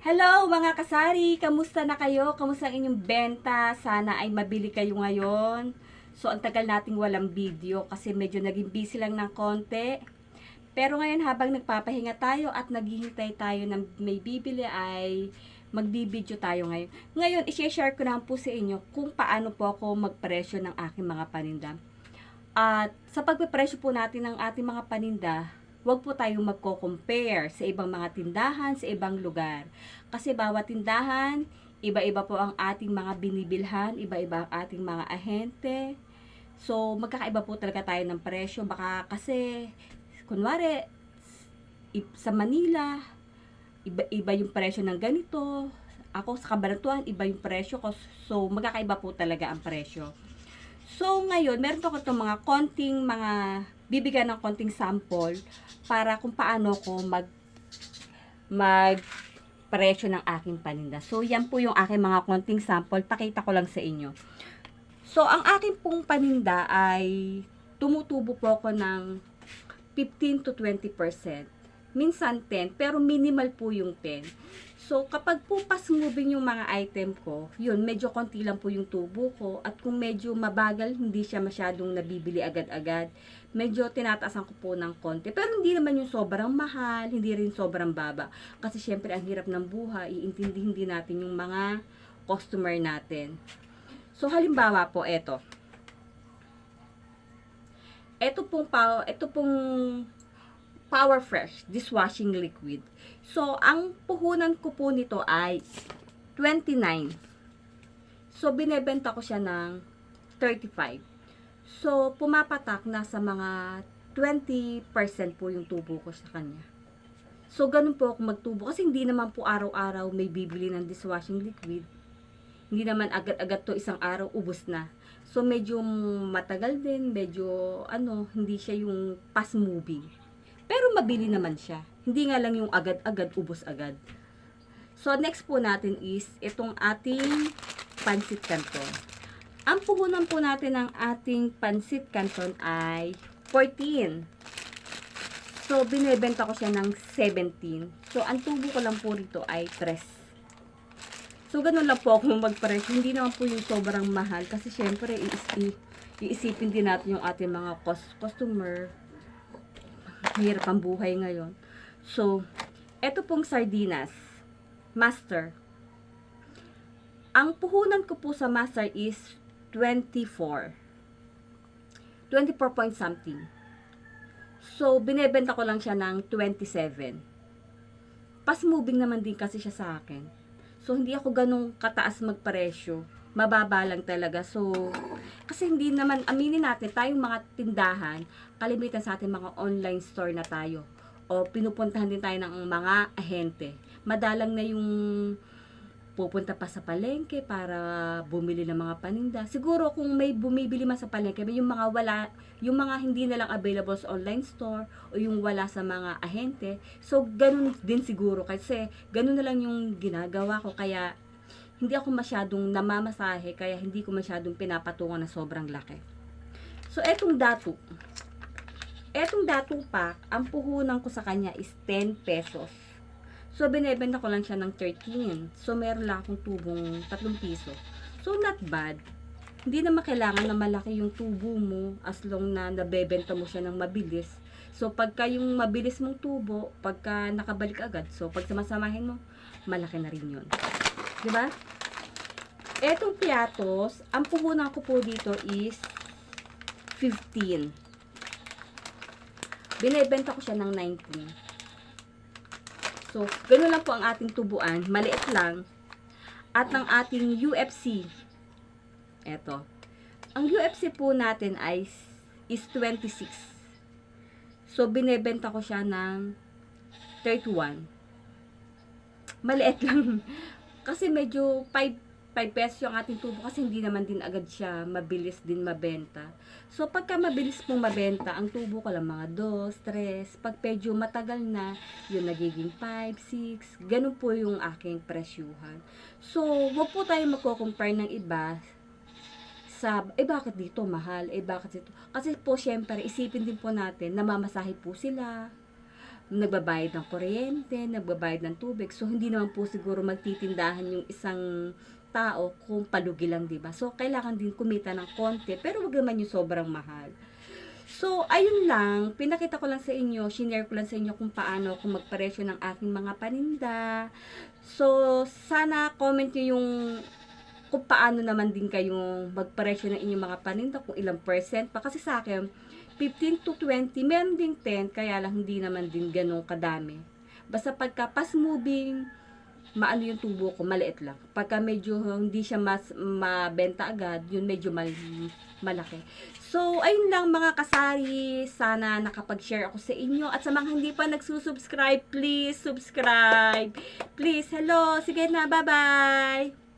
Hello mga kasari! Kamusta na kayo? Kamusta ang inyong benta? Sana ay mabili kayo ngayon. So, ang tagal nating walang video kasi medyo naging busy lang ng konti. Pero ngayon habang nagpapahinga tayo at naghihintay tayo ng may bibili ay magbibideo tayo ngayon. Ngayon, i-share ko na po sa inyo kung paano po ako magpresyo ng aking mga paninda. At sa pagpipresyo po natin ng ating mga paninda, huwag po tayong magko-compare sa ibang mga tindahan, sa ibang lugar. Kasi bawat tindahan, iba-iba po ang ating mga binibilhan, iba-iba ang ating mga ahente. So, magkakaiba po talaga tayo ng presyo. Baka kasi, kunwari, sa Manila, iba-iba yung presyo ng ganito. Ako sa Cabanatuan, iba yung presyo ko. So, magkakaiba po talaga ang presyo. So, ngayon, meron po ko itong mga konting mga, bibigyan ng konting sample para kung paano ko mag, mag, presyo ng aking paninda. So, yan po yung aking mga konting sample. Pakita ko lang sa inyo. So, ang aking pong paninda ay tumutubo po ako ng 15 to 20%. Minsan 10, pero minimal po yung 10. So, kapag po moving yung mga item ko, yun, medyo konti lang po yung tubo ko. At kung medyo mabagal, hindi siya masyadong nabibili agad-agad. Medyo tinataasan ko po ng konti. Pero hindi naman yung sobrang mahal, hindi rin sobrang baba. Kasi syempre, ang hirap ng buhay, iintindihin din natin yung mga customer natin. So, halimbawa po, eto. Ito pong, ito pong Power Fresh dishwashing liquid. So, ang puhunan ko po nito ay 29. So, binebenta ko siya ng 35. So, pumapatak na sa mga 20% po yung tubo ko sa kanya. So, ganun po ako magtubo. Kasi hindi naman po araw-araw may bibili ng dishwashing liquid. Hindi naman agad-agad to isang araw, ubos na. So, medyo matagal din, medyo, ano, hindi siya yung fast moving. Pero mabili naman siya. Hindi nga lang yung agad-agad, ubos agad. So, next po natin is itong ating pansit canton. Ang puhunan po natin ng ating pansit canton ay 14. So, binebenta ko siya ng 17. So, ang tubo ko lang po rito ay 3. So, ganun lang po ako magpresyo. Hindi naman po yung sobrang mahal. Kasi, syempre, iisipin din natin yung ating mga cus- customer. Hirap ang buhay ngayon. So, eto pong sardinas. Master. Ang puhunan ko po sa master is 24. 24 point something. So, binebenta ko lang siya ng 27. Pas moving naman din kasi siya sa akin. So, hindi ako ganong kataas magpresyo. Mababa lang talaga. So, kasi hindi naman, aminin natin, tayong mga tindahan, kalimitan sa ating mga online store na tayo. O pinupuntahan din tayo ng mga ahente. Madalang na yung pupunta pa sa palengke para bumili ng mga paninda. Siguro kung may bumibili man sa palengke, may yung mga wala, yung mga hindi na lang available sa online store o yung wala sa mga ahente. So, ganun din siguro kasi ganun na lang yung ginagawa ko. Kaya, hindi ako masyadong namamasahe, kaya hindi ko masyadong pinapatungan na sobrang laki. So, etong datu. Etong datu pack, ang puhunan ko sa kanya is 10 pesos. So, binebenta ko lang siya ng 13. So, meron lang akong tubong 3 piso. So, not bad. Hindi naman kailangan na malaki yung tubo mo as long na nabebenta mo siya ng mabilis. So, pagka yung mabilis mong tubo, pagka nakabalik agad, so, pag samasamahin mo, malaki na rin yun. 'Di ba? Etong piatos, ang puhunan ko po dito is 15. Binebenta ko siya ng 19. So, ganun lang po ang ating tubuan. Maliit lang. At ng ating UFC. Eto. Ang UFC po natin ay is 26. So, binebenta ko siya ng 31. Maliit lang. Kasi medyo 5 5 pesos yung ating tubo kasi hindi naman din agad siya mabilis din mabenta. So, pagka mabilis pong mabenta, ang tubo ko lang mga 2, 3. Pag medyo matagal na, yung nagiging 5, 6. Ganun po yung aking presyuhan. So, wag po tayo magko-compare ng iba sa, eh bakit dito mahal, eh bakit dito. Kasi po, syempre, isipin din po natin, namamasahe po sila, nagbabayad ng kuryente, nagbabayad ng tubig. So, hindi naman po siguro magtitindahan yung isang tao kung palugi lang, di ba? So, kailangan din kumita ng konti, pero wag naman yung sobrang mahal. So, ayun lang. Pinakita ko lang sa inyo, shinare ko lang sa inyo kung paano ako magpresyo ng aking mga paninda. So, sana comment nyo yung kung paano naman din kayong magpresyo ng inyong mga paninda, kung ilang percent pa. Kasi sa akin, 15 to 20, meron ding 10, kaya lang hindi naman din ganun kadami. Basta pagka fast moving, maano yung tubo ko, maliit lang. Pagka medyo hindi siya mas mabenta agad, yun medyo mal, malaki. So, ayun lang mga kasari. Sana nakapag-share ako sa inyo. At sa mga hindi pa nagsusubscribe, please subscribe. Please, hello. Sige na, bye-bye.